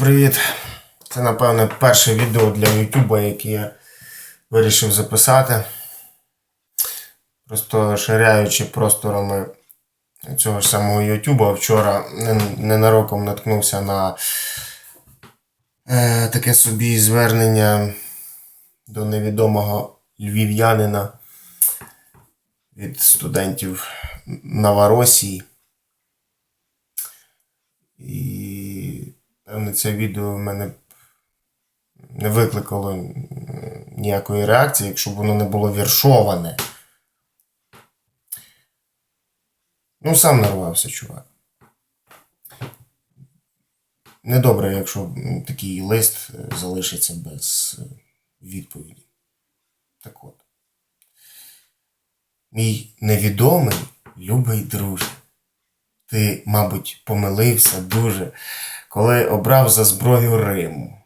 Привіт! Це, напевне, перше відео для Ютуба, яке я вирішив записати. Просто ширяючи просторами цього ж самого Ютуба, вчора ненароком наткнувся на е, таке собі звернення до невідомого львів'янина від студентів Новоросії. І певне це відео в мене не викликало ніякої реакції, якщо б воно не було віршоване. Ну, сам нарвався, чувак. Недобре, якщо такий лист залишиться без відповіді. Так от. Мій невідомий любий друже. Ти, мабуть, помилився дуже, коли обрав за зброю Риму.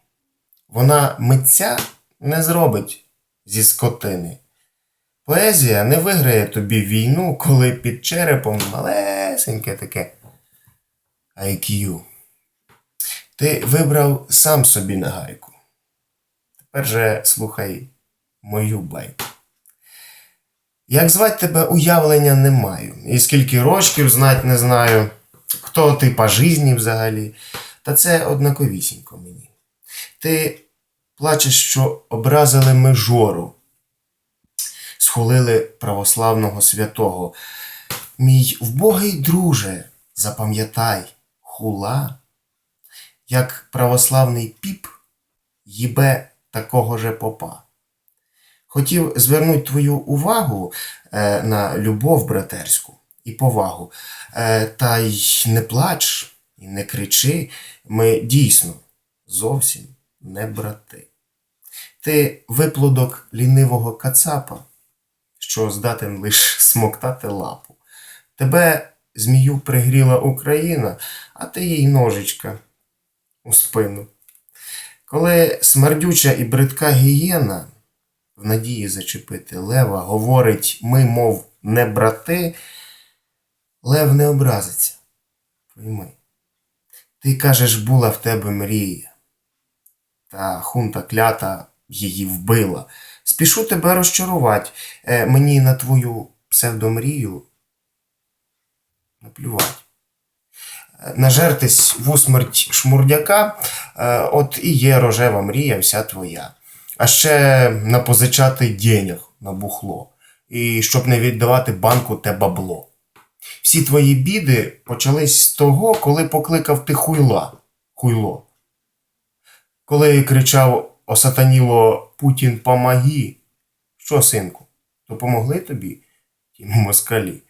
Вона митця не зробить зі скотини. Поезія не виграє тобі війну, коли під черепом малесеньке таке IQ. Ти вибрав сам собі нагайку. Тепер же слухай мою байку. Як звать тебе уявлення не маю. І скільки рочків знать не знаю, хто ти по житті взагалі. Та це однаковісінько мені. Ти плачеш, що образили ми жору, схулили православного святого. Мій вбогий друже, запам'ятай, хула, як православний піп їбе такого же попа. Хотів звернути твою увагу е, на любов братерську і повагу. Е, та й не плач і не кричи. Ми дійсно зовсім не брати. Ти виплодок лінивого кацапа, що здатен лиш смоктати лапу. Тебе змію пригріла Україна, а ти їй ножичка у спину. Коли смердюча і бридка гієна в надії зачепити лева, говорить ми, мов не брати, лев не образиться. Пойми. Ти кажеш, була в тебе мрія. Та хунта клята її вбила. Спішу тебе розчарувати. Е, мені на твою псевдомрію наплювати. Е, Нажертись в усмерть шмурдяка, е, от і є рожева мрія вся твоя. А ще напозичати денег на бухло. І щоб не віддавати банку те бабло. Всі твої біди почались з того, коли покликав ти хуйла. Хуйло. Коли кричав осатаніло Путін помоги. Що, синку, допомогли тобі? Ті москалі.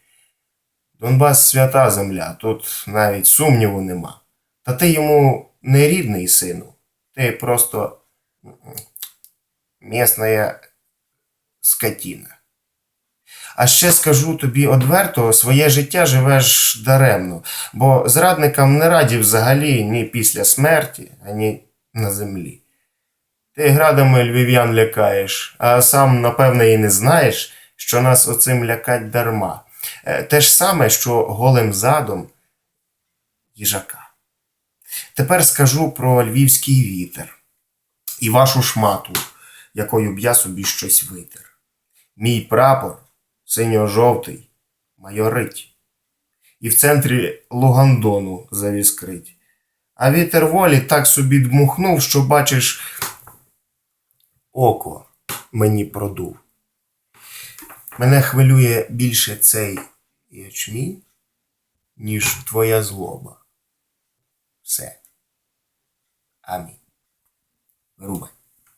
Донбас свята земля, тут навіть сумніву нема. Та ти йому не рідний сину. Ти просто місна скотіна. А ще скажу тобі одверто, своє життя живеш даремно, бо зрадникам не раді взагалі ні після смерті, ані на землі. Ти градами львів'ян лякаєш, а сам, напевне, і не знаєш, що нас оцим лякать дарма. Е, Те ж саме, що голим задом їжака. Тепер скажу про львівський вітер і вашу шмату, якою б я собі щось витер. Мій прапор синьо-жовтий майорить, і в центрі Лугандону завіскрить. А вітер волі так собі дмухнув, що бачиш, око мені продув. Мене хвилює більше цей ячмінь, ніж твоя злоба. Все. Амінь. Рубай.